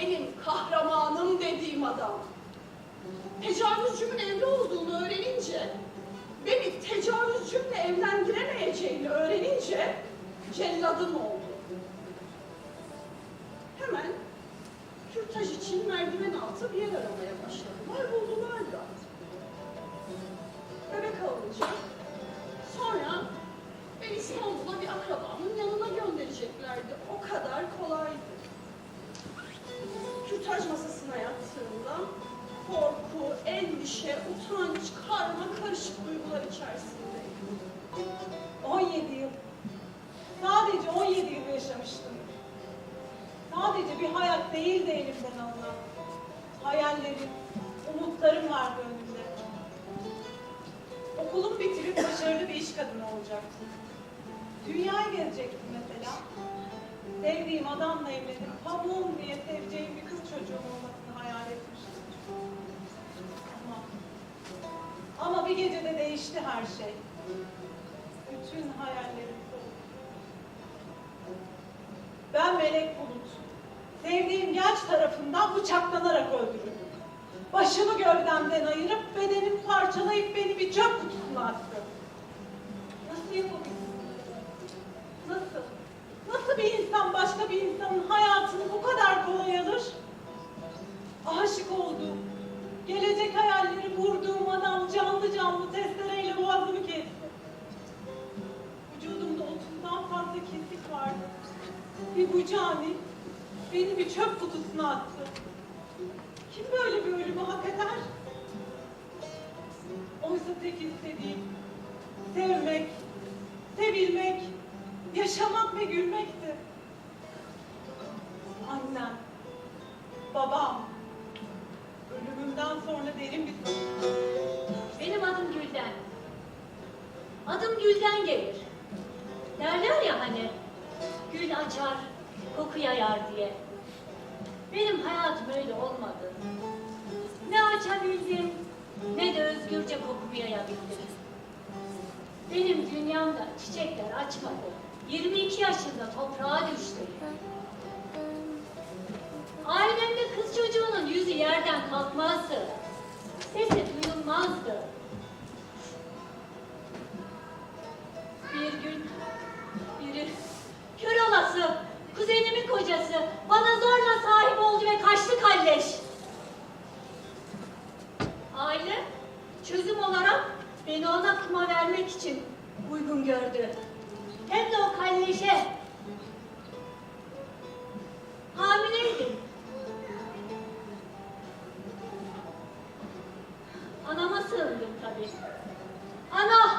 benim kahramanım dediğim adam. Tecavüzcümün evli olduğunu öğrenince, beni tecavüzcümle evlendiremeyeceğini öğrenince celladım oldu. Hemen kürtaj için merdiven altı bir yer aramaya başladılar, buldular da. Bebek alınca, sonra beni İstanbul'a bir akrabamın Kürtaj masasına yattığımda korku, endişe, utanç, karma karışık duygular içerisindeydim. 17 yıl. Sadece 17 yıl yaşamıştım. Sadece bir hayat değil de elimden alınan. Hayallerim, umutlarım vardı önümde. Okulumu bitirip başarılı bir iş kadını olacaktım. Dünyaya gezecektim mesela. Sevdiğim adamla evlenip pamuğum diye seveceğim bir kız çocuğum olmasını hayal etmiştim. Ama, ama bir gecede değişti her şey. Bütün hayallerim. Ben Melek Bulut. Sevdiğim genç tarafından bıçaklanarak öldürüldüm. Başımı gövdemden ayırıp bedenimi parçalayıp beni bir çöp kutusuna attı. Bu cani beni bir çöp kutusuna attı. Kim böyle bir ölümü hak eder? Oysa tek istediğim sevmek, sevilmek, yaşamak ve gülmekti. Annem, babam, ölümümden sonra derin bir Benim adım Gülden. Adım Gülden gelir. Derler ya hani, gül açar, koku yayar diye. Benim hayatım öyle olmadı. Ne açabildim, ne de özgürce kokumu yayabildim. Benim dünyamda çiçekler açmadı. 22 yaşında toprağa düştü. Ailemde kız çocuğunun yüzü yerden kalkmazdı. Sesi duyulmazdı. Gördü. Hem de o kalleşe. Hamileydim. Anama sığındım tabii. Ana,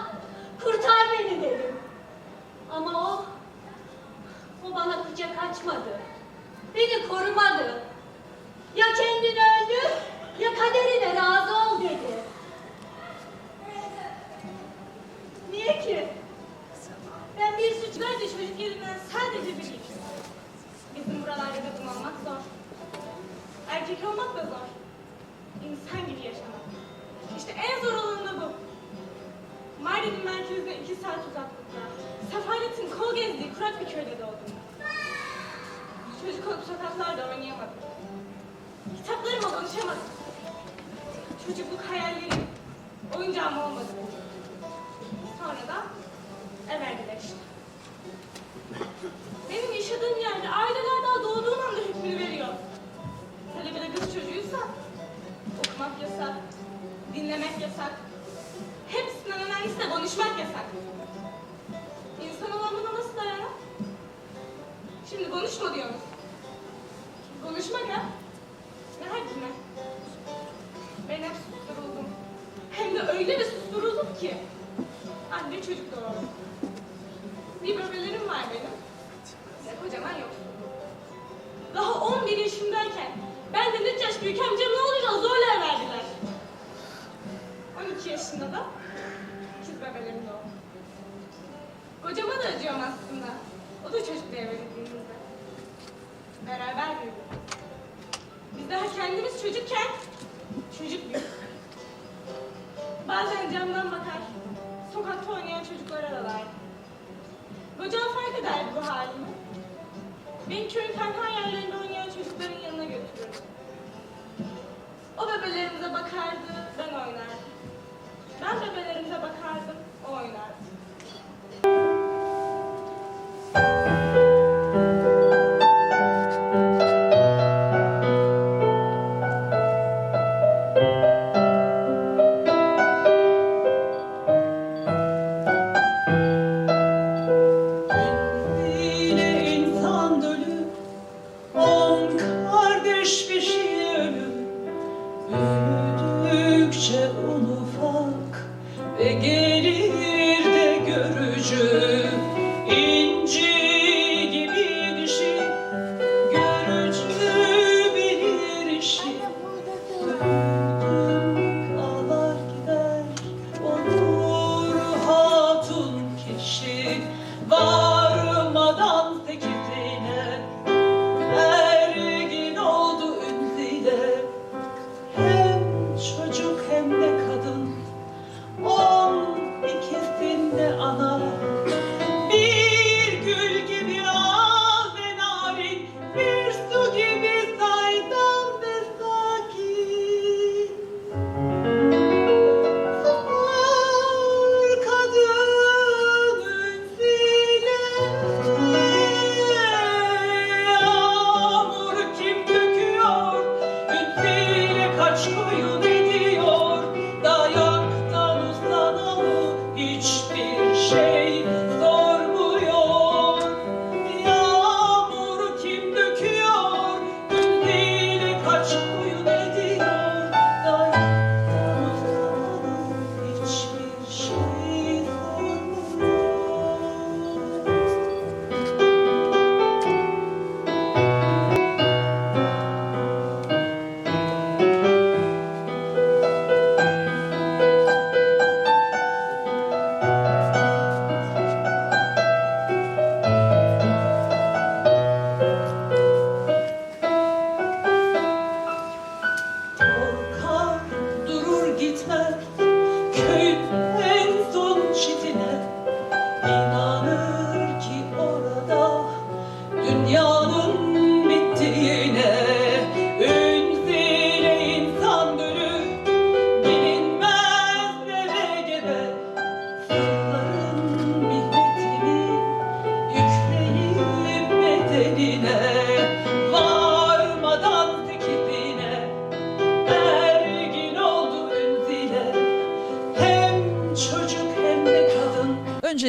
Mardin'in merkezine iki saat uzaklıkta. Sefalet'in kol gezdiği kurak bir köyde doğdum. Çocuk olup sokaklarda oynayamadım. Kitaplarıma konuşamadım. Çocukluk hayallerim, oyuncağım olmadı konuşma diyorsunuz. Konuşmak ha? Ne haddine? Ben hep susturuldum. Hem de öyle bir susturuldum ki. Anne çocuk doğurdum. Bir bebelerim var benim. Ve kocaman yok. Daha 11 yaşındayken benden 3 yaş büyük amcam ne olacak zorla verdiler. 12 yaşında da ikiz bebelerim doğdu. Kocama da acıyorum aslında. O da çocuk devredildiğimizde. Beraber büyüdük. Biz daha kendimiz çocukken çocuk büyüdük. Bazen camdan bakar, sokakta oynayan çocuklara dalardı. Kocam fark ederdi bu halimi. Beni köyün tenha yerlerinde oynayan çocukların yanına götürürdü. bebelerimize bakardı, ben oynardım. Ben bebelerimize bakardım, o oynardı. Un ufak ve gelir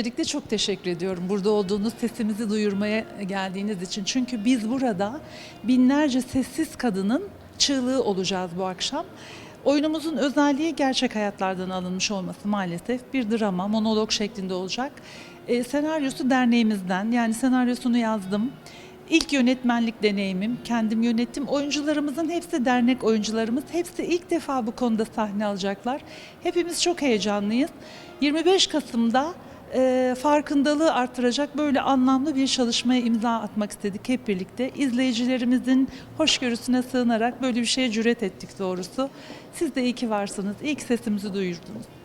Öncelikle çok teşekkür ediyorum burada olduğunuz, sesimizi duyurmaya geldiğiniz için. Çünkü biz burada binlerce sessiz kadının çığlığı olacağız bu akşam. Oyunumuzun özelliği gerçek hayatlardan alınmış olması maalesef. Bir drama, monolog şeklinde olacak. E, senaryosu derneğimizden, yani senaryosunu yazdım. İlk yönetmenlik deneyimim, kendim yönettim. Oyuncularımızın hepsi dernek oyuncularımız. Hepsi ilk defa bu konuda sahne alacaklar. Hepimiz çok heyecanlıyız. 25 Kasım'da e, farkındalığı artıracak böyle anlamlı bir çalışmaya imza atmak istedik hep birlikte. İzleyicilerimizin hoşgörüsüne sığınarak böyle bir şeye cüret ettik doğrusu. Siz de iyi ki varsınız, iyi sesimizi duyurdunuz.